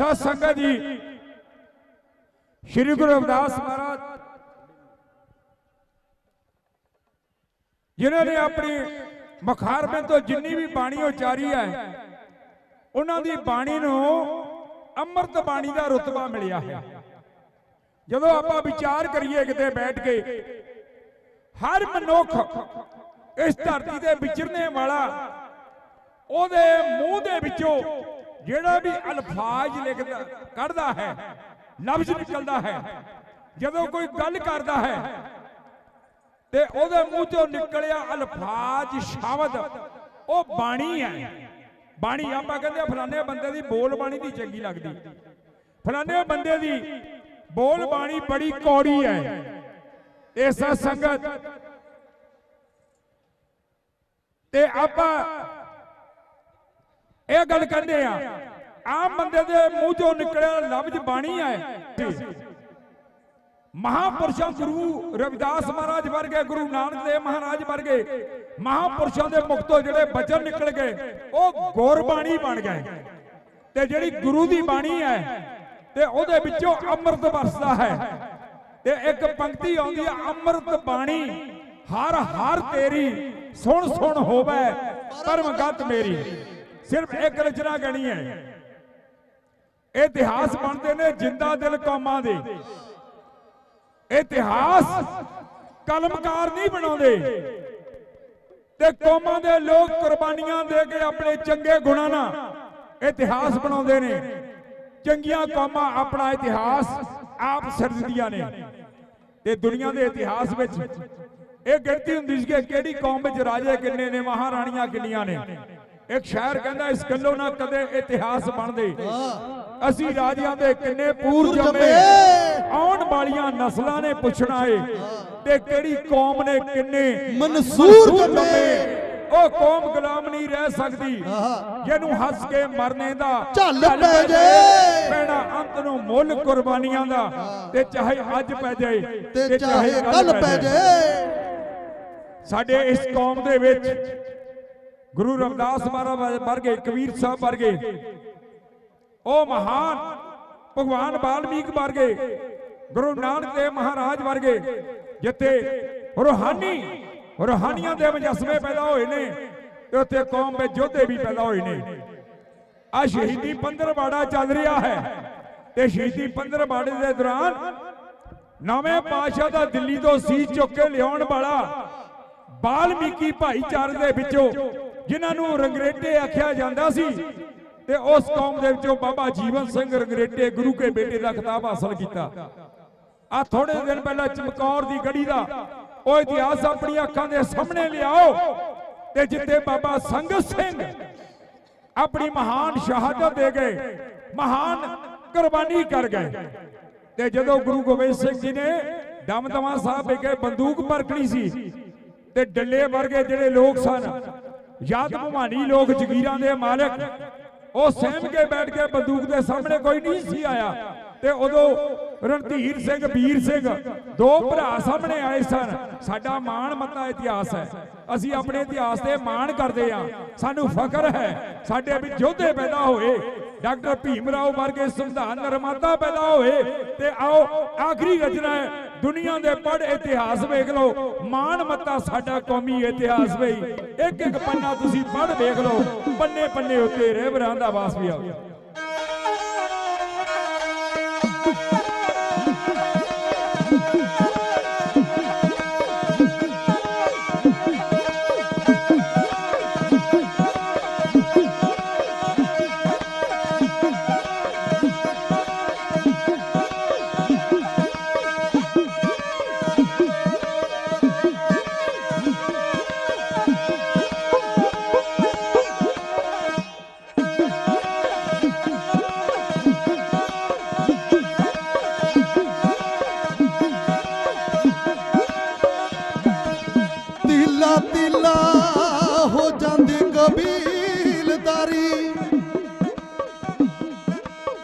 ਸਤ ਸੰਗਤ ਜੀ। ਸ੍ਰੀ ਗੁਰੂ ਰਵਿਦਾਸ ਮਹਾਰਾਜ। ਜਿਨ੍ਹਾਂ ਨੇ ਆਪਣੀ ਮਖਾਰਬੇ ਤੋਂ ਜਿੰਨੀ ਵੀ ਬਾਣੀ ਉਚਾਰੀ ਹੈ, ਉਹਨਾਂ ਦੀ ਬਾਣੀ ਨੂੰ ਅੰਮ੍ਰਿਤ ਬਾਣੀ ਦਾ ਰਤਬਾ ਮਿਲਿਆ ਹੈ। ਜਦੋਂ ਆਪਾਂ ਵਿਚਾਰ ਕਰੀਏ ਕਿਤੇ ਬੈਠ ਕੇ, ਹਰ ਮਨੁੱਖ ਇਸ ਧਰਤੀ ਦੇ ਵਿਚਰਨੇ ਵਾਲਾ, ਉਹਦੇ ਮੂੰਹ ਦੇ ਵਿੱਚੋਂ ਜਿਹੜਾ ਵੀ ਅਲਫਾਜ਼ ਲਿਖਦਾ, ਕੱਢਦਾ ਹੈ, ਲਫ਼ਜ਼ ਨਿਕਲਦਾ ਹੈ, ਜਦੋਂ ਕੋਈ ਗੱਲ ਕਰਦਾ ਹੈ, ਤੇ ਉਹਦੇ ਮੂੰਹ ਚੋਂ ਨਿਕਲਿਆ ਅਲਫਾਜ਼, ਸ਼ਬਦ, ਉਹ ਬਾਣੀ ਹੈ। ਬਾਣੀ ਆਪਾਂ ਕਹਿੰਦੇ ਆ, ਫਲਾਣੇ ਬੰਦੇ ਦੀ ਬੋਲ ਬਾਣੀ ਦੀ ਚੰਗੀ ਲੱਗਦੀ। ਫਲਾਣੇ ਬੰਦੇ ਦੀ ਬੋਲ ਬਾਣੀ ਬੜੀ ਕੌੜੀ ਹੈ। ਇਸ ਸੰਗਤ ਤੇ ਆਪਾਂ ਇਹ ਗੱਲ ਕਹਿੰਦੇ ਆ ਆਮ ਬੰਦੇ ਦੇ ਮੂੰਹ ਚੋਂ ਨਿਕਲਿਆ ਲਫ਼ਜ਼ ਬਾਣੀ ਹੈ ਮਹਾਪੁਰਸ਼ਾਂ ਗੁਰੂ ਰਵਿਦਾਸ ਮਹਾਰਾਜ ਵਰਗੇ, ਗੁਰੂ ਨਾਨਕ ਦੇਵ ਮਹਾਰਾਜ ਵਰਗੇ ਮਹਾਪੁਰਸ਼ਾਂ ਦੇ ਮੁਖ ਤੋਂ ਜਿਹੜੇ ਬਚਨ ਨਿਕਲ ਗਏ, ਉਹ ਗੁਰਬਾਣੀ ਬਣ ਗਏ। ਤੇ ਜਿਹੜੀ ਗੁਰੂ ਦੀ ਬਾਣੀ ਹੈ, ਤੇ ਉਹਦੇ ਵਿੱਚੋਂ ਅੰਮ੍ਰਿਤ ਵਰਸਦਾ ਹੈ। ਤੇ ਇੱਕ ਪੰਕਤੀ ਆਉਂਦੀ ਹੈ ਅੰਮ੍ਰਿਤ ਬਾਣੀ, ਹਰ ਹਰ ਤੇਰੀ ਸੁਣ ਸੁਣ ਹੋਵੇ, ਪਰਮਗਤ ਮੇਰੀ। ਸਿਰਫ ਇੱਕ ਰਚਨਾ ਗਣੀ ਹੈ। ਇਹ ਇਤਿਹਾਸ ਬਣਦੇ ਨੇ ਜਿੰਦਾ ਦਿਲ ਕੌਮਾਂ ਦੇ। ਇਤਿਹਾਸ ਕਲਮਕਾਰ ਨਹੀਂ ਬਣਾਉਂਦੇ। ਤੇ ਕੌਮਾਂ ਦੇ ਲੋਕ ਕੁਰਬਾਨੀਆਂ ਦੇ ਕੇ ਆਪਣੇ ਚੰਗੇ ਗੁਣਾਂ ਨਾਲ ਇਤਿਹਾਸ ਬਣਾਉਂਦੇ ਨੇ। ਚੰਗੀਆਂ ਕੌਮਾਂ ਆਪਣਾ ਇਤਿਹਾਸ ਆਪ ਸਿਰਜਦੀਆਂ ਨੇ। ਤੇ ਦੁਨੀਆ ਦੇ ਇਤਿਹਾਸ ਵਿੱਚ ਇਹ ਗਿਣਤੀ ਹੁੰਦੀ ਸੀ ਕਿ ਕਿਹੜੀ ਕੌਮ ਵਿੱਚ ਰਾਜੇ ਕਿੰਨੇ ਨੇ, ਮਹਾਰਾਣੀਆਂ ਕਿੰਨੀਆਂ ਨੇ। ਇੱਕ ਸ਼ਾਇਰ ਕਹਿੰਦਾ ਇਸ ਗੱਲੋਂ ਨਾ ਕਦੇ ਇਤਿਹਾਸ ਬਣਦੇ। ਅਸੀਂ ਰਾਜਿਆਂ ਦੇ ਕਿੰਨੇ ਪੂਰ ਜੰਮੇ। ਆਉਣ ਵਾਲੀਆਂ ਨਸਲਾਂ ਨੇ ਪੁੱਛਣਾ ਏ ਤੇ ਕਿਹੜੀ ਕੌਮ ਨੇ ਕਿੰਨੇ ਮਨਸੂਰ ਜੰਮੇ। ਉਹ ਕੌਮ ਗੁਲਾਮ ਨਹੀਂ ਰਹਿ ਸਕਦੀ। ਜਿਹਨੂੰ ਹੱਸ ਕੇ ਮਰਨੇ ਦਾ ਝੱਲ ਪੈ ਜੇ। ਪੈਣਾ ਅੰਤ ਨੂੰ ਮੁੱਲ ਕੁਰਬਾਨੀਆਂ ਦਾ ਤੇ ਚਾਹੇ ਅੱਜ ਪੈ ਜਾਏ ਤੇ ਚਾਹੇ ਕੱਲ ਪੈ ਜੇ ਸਾਡੇ ਇਸ ਕੌਮ ਦੇ ਵਿੱਚ ਗੁਰੂ ਰਵਿਦਾਸ ਮਹਾਰਾਜ ਵਰਗੇ ਕਬੀਰ ਸਾਹਿਬ ਵਰਗੇ। ਉਹ ਮਹਾਨ ਭਗਵਾਨ ਬਾਲਮੀਕ ਵਰਗੇ, ਗੁਰੂ ਨਾਨਕ ਦੇਵ ਮਹਾਰਾਜ ਵਰਗੇ, ਜਿੱਥੇ ਰੂਹਾਨੀ, ਰੂਹਾਨੀਆਂ ਦੇ ਮੁਜੱਸਮੇ ਪੈਦਾ ਹੋਏ ਨੇ ਤੇ ਉੱਥੇ ਕੌਮ ਵਿੱਚ ਯੋਧੇ ਵੀ ਪੈਦਾ ਹੋਏ ਨੇ। ਆ ਸ਼ਹੀਦੀ ਪੰਦਰਵਾੜਾ ਚੱਲ ਰਿਹਾ ਹੈ ਤੇ ਸ਼ਹੀਦੀ ਪੰਦਰਵਾੜੇ ਦੇ ਦੌਰਾਨ ਨਵੇਂ ਪਾਤਸ਼ਾਹ ਦਾ ਦਿੱਲੀ ਤੋਂ ਸੀਸ ਚੁੱਕ ਕੇ ਲਿਆਉਣ ਵਾਲਾ ਬਾਲਮੀਕੀ ਭਾਈਚਾਰੇ ਦੇ ਵਿੱਚੋਂ ਜਿਨ੍ਹਾਂ ਨੂੰ ਰੰਗਰੇਟੇ ਆਖਿਆ ਜਾਂਦਾ ਸੀ। ਤੇ ਉਸ ਕੌਮ ਦੇ ਵਿੱਚੋਂ ਬਾਬਾ ਜੀਵਨ ਸਿੰਘ ਰੰਗਰੇਟੇ ਗੁਰੂ ਕੇ ਬੇਟੇ ਦਾ ਖਿਤਾਬ ਹਾਸਲ ਕੀਤਾ। ਆ ਥੋੜੇ ਦਿਨ ਪਹਿਲਾਂ ਚਮਕੌਰ ਦੀ ਗੜੀ ਦਾ ਉਹ ਇਤਿਹਾਸ ਆਪਣੀਆਂ ਅੱਖਾਂ ਦੇ ਸਾਹਮਣੇ ਲਿਆਓ ਤੇ ਜਿੱਤੇ ਬਾਬਾ ਸੰਗਤ ਸਿੰਘ ਆਪਣੀ ਮਹਾਨ ਸ਼ਹਾਦਤ ਦੇ ਗਏ, ਮਹਾਨ ਕੁਰਬਾਨੀ ਕਰ ਗਏ। ਤੇ ਜਦੋਂ ਗੁਰੂ ਗੋਬਿੰਦ ਸਿੰਘ ਜੀ ਨੇ ਦਮਦਮਾ ਸਾਹਿਬ ਵਿਖੇ ਬੰਦੂਕ ਪਰਖਣੀ ਸੀ ਤੇ ਡੱਲੇ ਵਰਗੇ ਜਿਹੜੇ ਲੋਕ ਸਨ ਯਾਦ ਭਵਾਨੀ ਲੋਕ ਜ਼ਗੀਰਾਂ ਦੇ ਮਾਲਕ। ਉਹ ਸਹਿਮ ਕੇ ਬੈਠ ਕੇ ਬੰਦੂਕ ਦੇ ਸਾਹਮਣੇ ਕੋਈ ਨਹੀਂ ਸੀ ਆਇਆ। ਤੇ ਉਦੋਂ ਰਣਧੀਰ ਸਿੰਘ, ਵੀਰ ਸਿੰਘ ਦੋ ਭਰਾ ਸਾਹਮਣੇ ਆਏ ਸਨ। ਸਾਡਾ ਮਾਣ ਮਤਾ ਇਤਿਹਾਸ ਹੈ। ਅਸੀਂ ਆਪਣੇ ਇਤਿਹਾਸ ਤੇ ਮਾਣ ਕਰਦੇ ਆ ਸਾਨੂੰ ਫਖਰ ਹੈ। ਸਾਡੇ ਵਿੱਚ ਯੋਧੇ ਪੈਦਾ ਹੋਏ। ਡਾਕਟਰ ਭੀਮ ਰਾਓ ਵਰਗੇ ਸੰਵਿਧਾਨ ਨਿਰਮਾਤਾ ਪੈਦਾ ਹੋਏ। ਤੇ ਆਓ, ਆਖਰੀ ਰਚਨਾ ਹੈ। ਦੁਨੀਆ ਦੇ ਪੜ ਇਤਿਹਾਸ ਵੇਖ ਲਓ, ਮਾਣ ਮੱਤਾ ਸਾਡਾ ਕੌਮੀ ਇਤਿਹਾਸ ਵੇ। ਇੱਕ ਇੱਕ ਪੰਨਾ ਤੁਸੀਂ ਪੜ ਵੇਖ ਲਓ, ਪੰਨੇ ਪੰਨੇ ਉੱਤੇ ਰਹਿਬਰਾਂ ਦਾ ਵਾਸ ਵੀ ਆਓ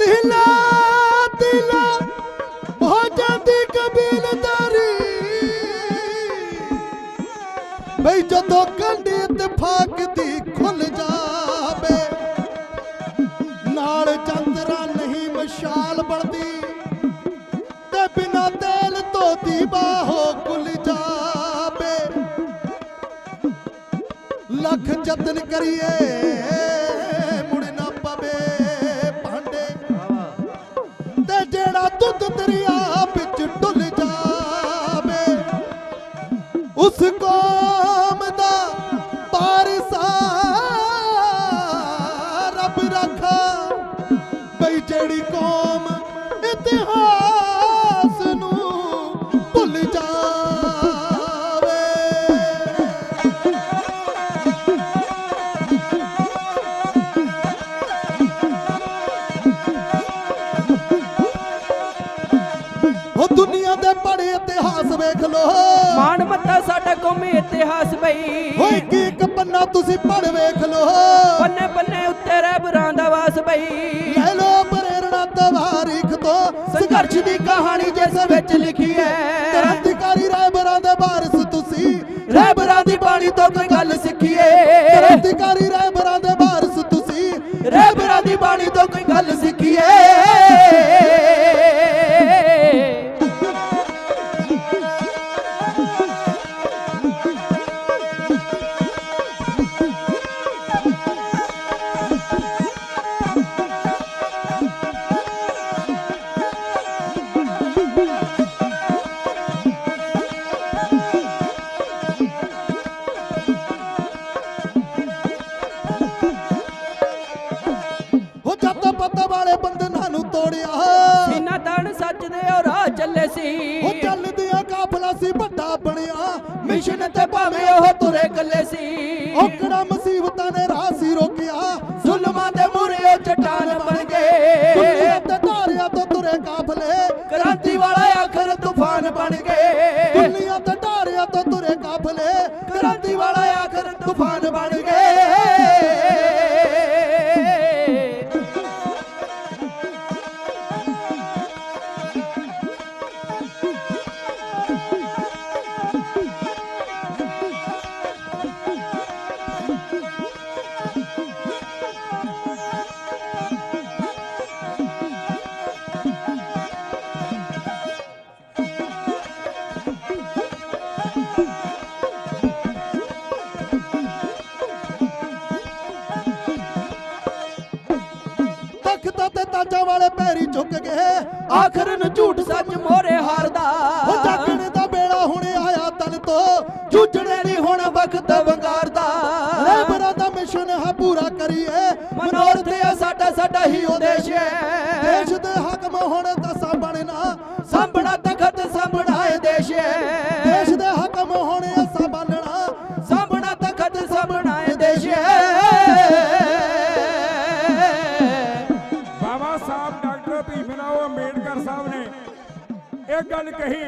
हिला दिला हो जाती कबीलदारी भाई जदों कंडी इतफाक दी खुल जावे नाल चंदरा नहीं मशाल बढ़दी ते बिना तेल तो दीवा हो कुल जावे लख जतन करिए ਦਰਿਆ ਵਿੱਚ ਡੁੱਲ ਜਾਵੇ। ਉਸ ਕੌਮ ਮਾਣ ਮੱਤਾ ਸਾਡਾ ਕੌਮੀ ਇਤਿਹਾਸ ਬਈ। ਹੋਏ ਕੀ ਇੱਕ ਪੰਨਾ ਤੁਸੀਂ ਪੜ ਵੇਖ ਲੋ ਬੰਨੇ ਬੰਨੇ ਉੱਤੇ ਰਹਿਬਰਾਂ ਦਾ ਵਾਸ ਬਈ। ਲੈ ਲੋ ਪ੍ਰੇਰਣਾ ਤਵਾਰੀਖ ਤੋਂ। ਸੰਘਰਸ਼ ਦੀ ਕਹਾਣੀ ਜਿਸ ਵਿੱਚ ਲਿਖੀ ਹੈ। ਕ੍ਰਾਂਤੀਕਾਰੀ ਰਾਇਬਰਾਂ ਦੇ ਵਾਰਿਸ ਤੁਸੀਂ। ਰਹਿਬਰਾਂ ਦੀ ਬਾਣੀ ਤੋਂ ਕੋਈ ਗੱਲ ਸਿੱਖੀਏ। ਕ੍ਰਾਂਤੀਕਾਰੀ ਰਾਇਬਰਾਂ ਦੇ ਵਾਰਿਸ ਤੁਸੀਂ। ਰਹਿਬਰਾਂ ਦੀ ਬਾਣੀ ਤੋਂ ਕੋਈ ਗੱਲ ਸਿੱਖੀਏ। ਤਾਜਾਂ ਵਾਲੇ ਪੈਰੀ ਝੁਕ ਗਏ। ਆਖਰ ਨੂੰ ਝੂਠ ਸੱਚ ਮੋਰੇ ਹਾਰਦਾ। ਉਹ ਜਾਗਣ ਦਾ ਵੇਲਾ ਹੁਣ ਆਇਆ ਤਨ ਤੋਂ। ਝੂਠਣੇ ਨਹੀਂ ਹੁਣ ਵਕਤ ਵੰਗਾਰਦਾ। ਰਹਿਬਰਾਂ ਦਾ ਮਿਸ਼ਨ ਹੈ ਪੂਰਾ ਕਰੀਏ। ਮਨੋਰਥ ਸਾਡਾ ਸਾਡਾ ਹੀ ਉਦੇਸ਼ ਹੈ। ਦੇਸ਼ ਦੇ ਇਹ ਗੱਲ ਕਹੀ,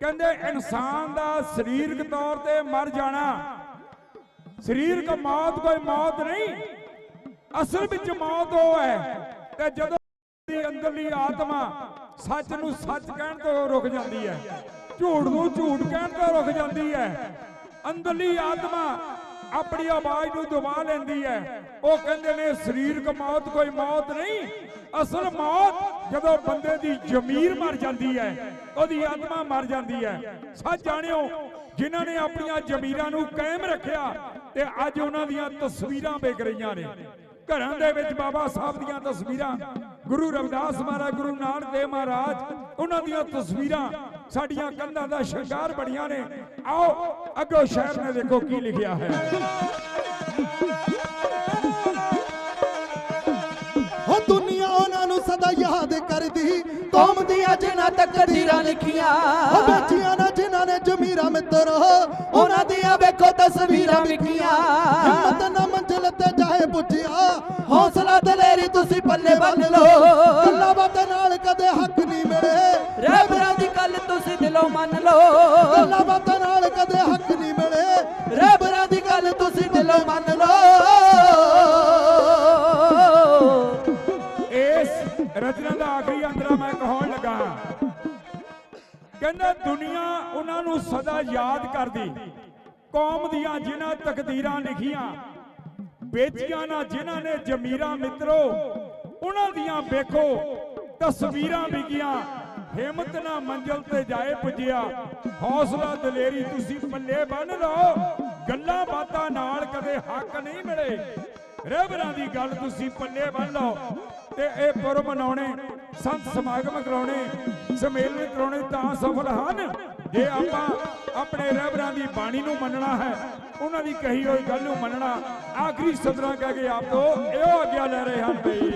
ਕਹਿੰਦੇ ਇਨਸਾਨ ਦਾ ਸਰੀਰਕ ਤੌਰ ਤੇ ਮਰ ਜਾਣਾ, ਸਰੀਰਕ ਮੌਤ ਕੋਈ ਮੌਤ ਨਹੀਂ, ਅਸਲ ਵਿੱਚ ਮੌਤ ਉਹ ਹੈ ਕਿ ਜਦੋਂ ਦੀ ਅੰਦਰਲੀ ਆਤਮਾ ਸੱਚ ਨੂੰ ਸੱਚ ਕਹਿਣ ਤੋਂ ਰੁਕ ਜਾਂਦੀ ਹੈ, ਝੂਠ ਨੂੰ ਝੂਠ ਕਹਿਣ ਤੋਂ ਰੁਕ ਜਾਂਦੀ ਹੈ, ਅੰਦਰਲੀ ਆਤਮਾ ਆਪਣੀ ਆਵਾਜ਼ ਨੂੰ ਦਬਾ ਲੈਂਦੀ ਹੈ, ਉਹ ਕਹਿੰਦੇ ਨੇ ਸਰੀਰਕ ਮੌਤ ਕੋਈ ਮੌਤ ਨਹੀਂ, ਅਸਲ ਮੌਤ ਜਦੋਂ ਬੰਦੇ ਦੀ ਜ਼ਮੀਰ ਮਰ ਜਾਂਦੀ ਹੈ, ਉਹਦੀ ਆਤਮਾ ਮਰ ਜਾਂਦੀ ਹੈ। ਸੱਚ ਜਾਣਿਓ, ਜਿਨ੍ਹਾਂ ਨੇ ਆਪਣੀਆਂ ਜ਼ਮੀਰਾਂ ਨੂੰ ਕਾਇਮ ਰੱਖਿਆ ਤੇ ਅੱਜ ਉਹਨਾਂ ਦੀਆਂ ਤਸਵੀਰਾਂ ਵਿਕ ਰਹੀਆਂ ਨੇ। ਘਰਾਂ ਦੇ ਵਿੱਚ ਬਾਬਾ ਸਾਹਿਬ ਦੀਆਂ ਤਸਵੀਰਾਂ, ਗੁਰੂ ਰਵਿਦਾਸ ਮਹਾਰਾਜ, ਗੁਰੂ ਨਾਨਕ ਦੇਵ ਮਹਾਰਾਜ, ਉਹਨਾਂ ਦੀਆਂ ਤਸਵੀਰਾਂ ਸਾਡੀਆਂ ਕੰਧਾਂ ਦਾ ਸ਼ਿੰਗਾਰ ਬੜੀਆਂ ਨੇ। ਆਓ, ਅੱਗੋਂ ਸ਼ਹਿਰ ਨੇ ਦੇਖੋ ਕੀ ਲਿਖਿਆ ਹੈ। ਕੌਮ ਦੀਆਂ ਜਿਨ੍ਹਾਂ ਤਕਦੀਰਾਂ ਲਿਖੀਆਂ। ਉਹ ਬੱਚੀਆਂ ਨਾ ਜਿਨ੍ਹਾਂ ਨੇ ਜ਼ਮੀਰਾਂ ਮਿੱਤਰ। ਉਹਨਾਂ ਦੀਆਂ ਵੇਖੋ ਤਸਵੀਰਾਂ ਵਿਕੀਆਂ ਹਿੰਮਤ ਨਾ ਮੰਜ਼ਿਲ ਤੇ ਜਾਏ ਪੁੱਜਿਆ। ਹੌਸਲਾ ਦਲੇਰੀ ਤੁਸੀਂ ਪੱਲੇ ਬੰਨ ਲਓ। ਗੱਲਾਂ ਬਾਤਾਂ ਨਾਲ ਕਦੇ ਹੱਕ ਨਹੀਂ ਮਿਲੇ। ਰਹਿਬਰਾਂ ਦੀ ਗੱਲ ਤੁਸੀਂ ਦਿਲੋਂ ਮੰਨ ਲਓ। ਕਹਿੰਦਾ ਦੁਨੀਆ ਉਹਨਾਂ ਨੂੰ ਸਦਾ ਯਾਦ ਕਰਦੀ। ਕੌਮ ਦੀਆਂ ਜਿਨ੍ਹਾਂ ਤਕਦੀਰਾਂ ਲਿਖੀਆਂ ਵੇਚੀਆਂ ਨਾ ਜਿਨ੍ਹਾਂ ਨੇ ਜ਼ਮੀਰਾਂ ਮਿੱਤਰੋ, ਉਹਨਾਂ ਦੀਆਂ ਵੇਖੋ, ਤਸਵੀਰਾਂ ਵਿਕੀਆਂ ਹਿੰਮਤ ਨਾ ਮੰਜ਼ਲ ਤੇ ਜਾਏ ਪੁੱਜਿਆ। ਹੌਸਲਾ ਦਲੇਰੀ ਤੁਸੀਂ ਪੱਲੇ ਬੰਨ ਲਓ, ਗੱਲਾਂ ਬਾਤਾਂ ਨਾਲ ਕਦੇ ਹੱਕ ਨਹੀਂ ਮਿਲੇ। ਰਹਿਬਰਾਂ ਦੀ ਗੱਲ ਤੁਸੀਂ ਪੱਲੇ ਬੰਨ ਲਓ ਤੇ ਇਹ ਪੁਰਬ ਮਨਾਉਣੇ ਸੰਤ ਸਮਾਗਮ ਕਰਾਉਣੇ, ਸਮੇਲਨ ਕਰਾਉਣੇ ਤਾਂ ਸਫਲ ਹਨ। ਜੇ ਆਪਾਂ ਆਪਣੇ ਰਹਿਬਰਾਂ ਦੀ ਬਾਣੀ ਨੂੰ ਮੰਨਣਾ ਹੈ, ਉਹਨਾਂ ਦੀ ਕਹੀ ਹੋਈ ਗੱਲ ਨੂੰ ਮੰਨਣਾ, ਆਖਰੀ ਸਦਰਾਂ ਕਹਿ ਕੇ ਆਪ ਤੋਂ ਇਹੋ ਆਗਿਆ ਲੈ ਰਹੇ ਹਨ ਬਈ।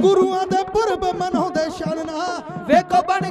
ਗੁਰੂਆਂ ਦੇ ਪੁਰਬ ਮਨਾਉਂਦੇ ਸ਼ਾਨਣਾ ਵੇਖੋ ਬਣ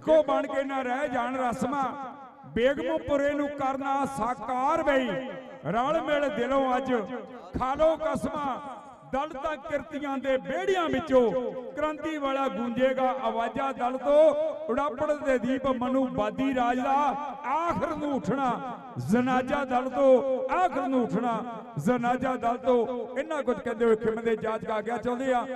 ਵੇਖੋ ਬਣ ਕੇ ਨਾ ਰਹਿ ਜਾਣ ਰਸਮਾਂ। ਬੇਗਮਪੁਰੇ ਨੂੰ ਕਰਨਾ ਸਾਕਾਰ ਬਈ। ਰਲ ਮਿਲ ਦਿਲੋਂ ਅੱਜ। ਖਾਲੋ ਕਸਮਾਂ। ਦਲ ਤੱਕ ਕਿਰਤੀਆਂ ਦੇ ਬੇੜੀਆਂ ਵਿੱਚੋਂ। ਕ੍ਰਾਂਤੀ ਵਾਲਾ ਗੂੰਜੇਗਾ ਆਵਾਜ਼ਾਂ ਦਲ ਤੋਂ। ਉਡਾਪੜ ਦੇ ਦੀਪ ਮਨੂ ਬਾਦੀ ਰਾਜ ਦਾ ਆਖਰ ਨੂੰ ਉੱਠਣਾ। ਜਨਾਜ਼ਾ ਦਲ ਤੋਂ ਆਖਰ ਨੂੰ ਉੱਠਣਾ। ਜਨਾਜ਼ਾ ਦਲ ਤੋਂ ਇਹਨਾਂ ਕੁਝ ਕਹਿੰਦੇ ਹੋਏ ਖਿਮਦੇ ਜਾਜ ਕਾ ਗਿਆ ਚਾਹੁੰਦੇ ਆ।